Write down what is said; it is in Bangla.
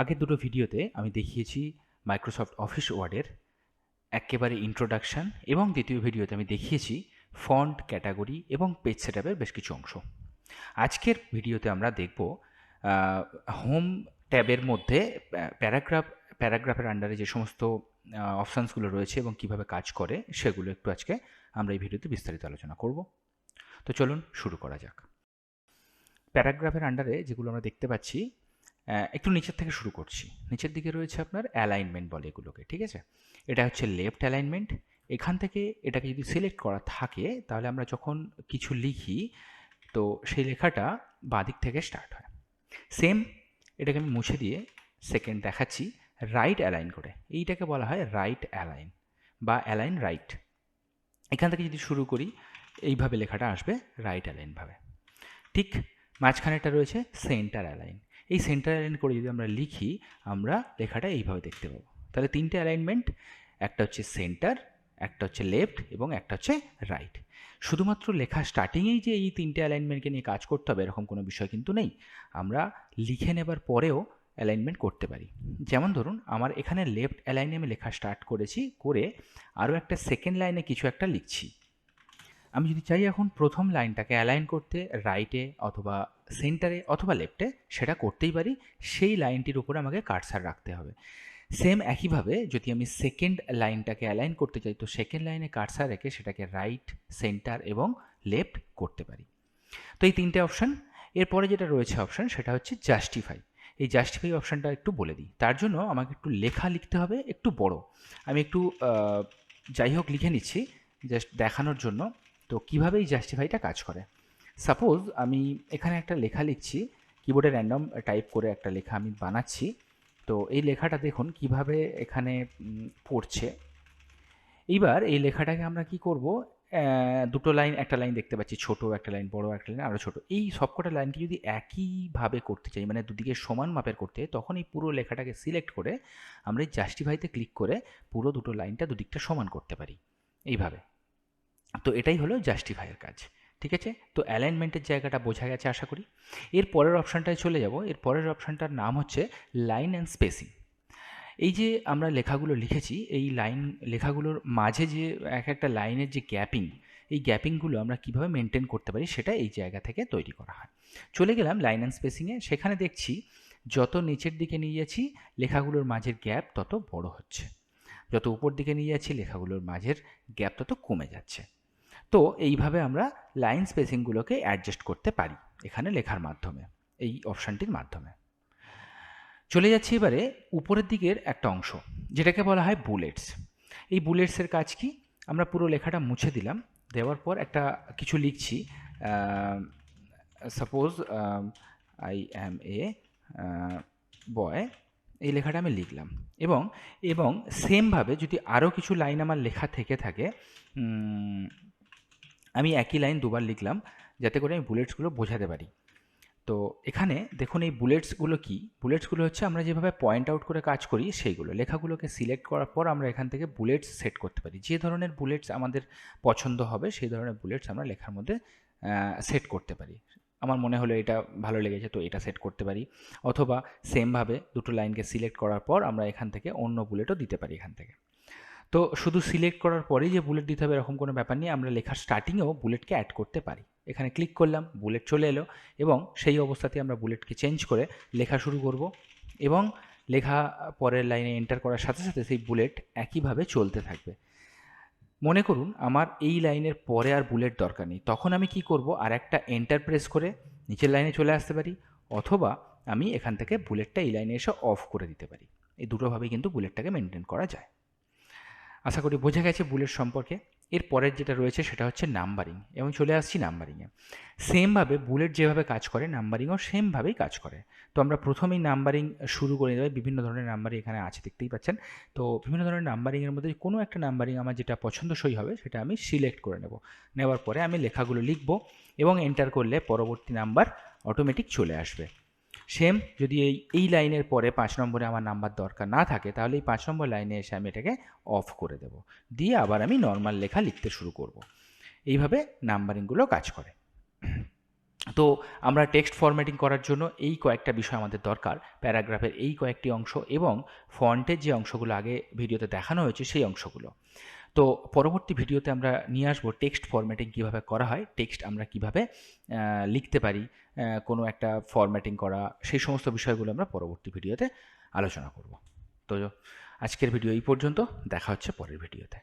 আগের দুটো ভিডিওতে আমি দেখিয়েছি মাইক্রোসফট অফিস ওয়ার্ডের একেবারে ইন্ট্রোডাকশান এবং দ্বিতীয় ভিডিওতে আমি দেখিয়েছি ফন্ট ক্যাটাগরি এবং পেজ সেটআপের বেশ কিছু অংশ। আজকের ভিডিওতে আমরা দেখব হোম ট্যাবের মধ্যে প্যারাগ্রাফ প্যারাগ্রাফের আন্ডারে যে সমস্ত অপশানসগুলো রয়েছে এবং কীভাবে কাজ করে সেগুলো একটু আজকে আমরা এই ভিডিওতে বিস্তারিত আলোচনা করব। তো চলুন শুরু করা যাক। প্যারাগ্রাফের আন্ডারে যেগুলো আমরা দেখতে পাচ্ছি একটু নিচের থেকে শুরু করছি। নিচের দিকে রয়েছে আপনার অ্যালাইনমেন্ট বলে এগুলোকে, ঠিক আছে? এটা হচ্ছে লেফট অ্যালাইনমেন্ট এখান থেকে এটাকে যদি সিলেক্ট করা থাকে, তাহলে আমরা যখন কিছু লিখি, তো সেই লেখাটা বাদিক থেকে স্টার্ট হয়। সেম এটাকে আমি মুছে দিয়ে সেকেন্ড দেখাচ্ছি রাইট অ্যালাইন করে। এইটাকে বলা হয় রাইট অ্যালাইন বা অ্যালাইন রাইট এখান থেকে যদি শুরু করি, এইভাবে লেখাটা আসবে রাইট অ্যালাইনভাবে ঠিক মাঝখানেটা রয়েছে সেন্টার অ্যালাইন এই সেন্টার অ্যালাইন করে যদি আমরা লিখি, আমরা লেখাটা এইভাবে দেখতে পাবো। তাহলে তিনটে অ্যালাইনমেন্ট একটা হচ্ছে সেন্টার একটা হচ্ছে লেফট এবং একটা হচ্ছে রাইট শুধুমাত্র লেখা স্টার্টিংয়েই যে এই তিনটে অ্যালাইনমেন্টকে নিয়ে কাজ করতে হবে, এরকম কোনো বিষয় কিন্তু নেই। আমরা লিখে নেবার পরেও অ্যালাইনমেন্ট করতে পারি। যেমন ধরুন, আমার এখানে লেফট অ্যালাইনে আমি লেখা স্টার্ট করেছি, করে আরও একটা সেকেন্ড লাইনে কিছু একটা লিখছি। আমি যদি চাই এখন প্রথম লাইনটাকে অ্যালাইন করতে রাইটে অথবা সেন্টারে অথবা লেফটে সেটা করতেই পারি, সেই লাইনটির উপরে আমাকে কাটসার রাখতে হবে। সেম একইভাবে যদি আমি সেকেন্ড লাইনটাকে অ্যালাইন করতে চাই, তো সেকেন্ড লাইনে কাটসার রেখে সেটাকে রাইট সেন্টার এবং লেফট করতে পারি। তো এই তিনটে অপশান এরপরে যেটা রয়েছে অপশান সেটা হচ্ছে জাস্টিফাই এই জাস্টিফাই অপশানটা একটু বলে দিই। তার জন্য আমাকে একটু লেখা লিখতে হবে, একটু বড়। আমি একটু যাই হোক লিখে নিচ্ছি জাস্ট দেখানোর জন্য। তো কীভাবে এই জাস্টিফাইটা কাজ করে? সাপোজ আমি এখানে একটা লেখা লিখছি কিবোর্ডে র্যান্ডম টাইপ করে একটা লেখা আমি বানাচ্ছি, তো এই লেখাটা দেখুন কীভাবে এখানে পড়ছে। এইবার এই লেখাটাকে আমরা কি করব? দুটো লাইন একটা লাইন দেখতে পাচ্ছি, ছোট, একটা লাইন বড়, একটা লাইন আরও ছোট। এই সবকটা লাইনকে যদি একইভাবে করতে চাই মানে দুদিকে সমান মাপের করতে, তখন এই পুরো লেখাটাকে সিলেক্ট করে আমরা এই জাস্টিফাইতে ক্লিক করে পুরো দুটো লাইনটা দুদিকটা সমান করতে পারি। এইভাবে। তো এটাই হলো জাস্টিফাইয়ের কাজ, ঠিক আছে? তো অ্যালাইনমেন্টের জায়গাটা বোঝা গেছে আশা করি। এর পরের অপশানটায় চলে যাব। এর পরের অপশানটার নাম হচ্ছে লাইন অ্যান্ড স্পেসিং এই যে আমরা লেখাগুলো লিখেছি, এই লাইন লেখাগুলোর মাঝে যে এক একটা লাইনের যে গ্যাপিং, এই গ্যাপিংগুলো আমরা কীভাবে মেনটেন করতে পারি, সেটা এই জায়গা থেকে তৈরি করা হয়। চলে গেলাম লাইন অ্যান্ড স্পেসিংয়ে সেখানে দেখছি, যত নিচের দিকে নিয়ে যাচ্ছি, লেখাগুলোর মাঝের গ্যাপ তত বড় হচ্ছে। যত উপর দিকে নিয়ে যাচ্ছি, লেখাগুলোর মাঝের গ্যাপ তত কমে যাচ্ছে। তো এইভাবে আমরা লাইন স্পেসিংগুলোকে অ্যাডজাস্ট করতে পারি এখানে লেখার মাধ্যমে, এই অপশানটির মাধ্যমে। চলে যাচ্ছি এবারে উপরের দিকের একটা অংশ, যেটাকে বলা হয় বুলেটস এই বুলেটসের কাজ কি? আমরা পুরো লেখাটা মুছে দিলাম, দেওয়ার পর একটা কিছু লিখছি সাপোজ আই অ্যাম এ বয় এই লেখাটা আমি লিখলাম। এবং এবং সেমভাবে যদি আরও কিছু লাইন আমার লেখা থেকে থাকে আমি একই লাইন দুবার লিখলাম যাতে করে আমি বুলেটসগুলো বোঝাতে পারি। তো এখানে দেখুন এই বুলেটসগুলো কি? বুলেটসগুলো হচ্ছে আমরা যেভাবে পয়েন্ট আউট করে কাজ করি সেইগুলো। লেখাগুলোকে সিলেক্ট করার পর আমরা এখান থেকে বুলেটস সেট করতে পারি। যে ধরনের বুলেটস আমাদের পছন্দ হবে সেই ধরনের বুলেটস আমরা লেখার মধ্যে সেট করতে পারি। আমার মনে হলো এটা ভালো লেগেছে তো এটা সেট করতে পারি। অথবা সেমভাবে দুটো লাইনকে সিলেক্ট করার পর আমরা এখান থেকে অন্য বুলেটও দিতে পারি এখান থেকে। তো শুধু সিলেক্ট করার পরেই যে বুলেট দিতে হবে এরকম কোনো ব্যাপার নিয়ে আমরা লেখার স্টার্টিংয়েও বুলেটকে অ্যাড করতে পারি। এখানে ক্লিক করলাম বুলেট চলে এলো এবং সেই অবস্থাতে আমরা বুলেটকে চেঞ্জ করে লেখা শুরু করব এবং লেখা পরের লাইনে এন্টার করার সাথে সাথে সেই বুলেট একইভাবে চলতে থাকবে। মনে করুন, আমার এই লাইনের পরে আর বুলেট দরকার নেই। তখন আমি কি করব? আর একটা এন্টার প্রেস করে নিচের লাইনে চলে আসতে পারি অথবা আমি এখান থেকে বুলেটটা এই লাইনে এসে অফ করে দিতে পারি। এই দুটোভাবেই কিন্তু বুলেটটাকে মেনটেন করা যায়। আশা করি বোঝা গেছে বুলেট সম্পর্কে। এর পরের যেটা রয়েছে সেটা হচ্ছে নাম্বারিং এবং চলে আসছি নাম্বারিংয়ে সেমভাবে বুলেট যেভাবে কাজ করে নাম্বারিংও সেমভাবেই কাজ করে। তো আমরা প্রথমেই নাম্বারিং শুরু করে দেবো। বিভিন্ন ধরনের নাম্বারিং এখানে আছে, দেখতেই পাচ্ছেন। তো বিভিন্ন ধরনের নাম্বারিংয়ের মধ্যে কোনো একটা নাম্বারিং আমার যেটা পছন্দসই হবে, সেটা আমি সিলেক্ট করে নেব। নেওয়ার পরে আমি লেখাগুলো লিখব এবং এন্টার করলে পরবর্তী নাম্বার অটোমেটিক চলে আসবে। সেম যদি এই এই লাইনের পরে পাঁচ নম্বরে আমার নাম্বার দরকার না থাকে, তাহলে এই পাঁচ নম্বর লাইনে এসে আমি এটাকে অফ করে দেব। দিয়ে আবার আমি নর্মাল লেখা লিখতে শুরু করব। এইভাবে নাম্বারিংগুলো কাজ করে। তো আমরা টেক্সট ফরম্যাটিং করার জন্য এই কয়েকটা বিষয় আমাদের দরকার, প্যারাগ্রাফের এই কয়েকটি অংশ এবং ফন্টের যে অংশগুলো আগে ভিডিওতে দেখানো হয়েছে সেই অংশগুলো। তো পরবর্তী ভিডিওতে আমরা নিয়ে আসব টেক্সট ফরম্যাটিং কীভাবে করা হয় টেক্সট আমরা কীভাবে লিখতে পারি কোনো একটা ফরম্যাটিং করা, সেই সমস্ত বিষয়গুলো আমরা পরবর্তী ভিডিওতে আলোচনা করব। তো আজকের ভিডিও এই পর্যন্ত, দেখা হচ্ছে পরের ভিডিওতে।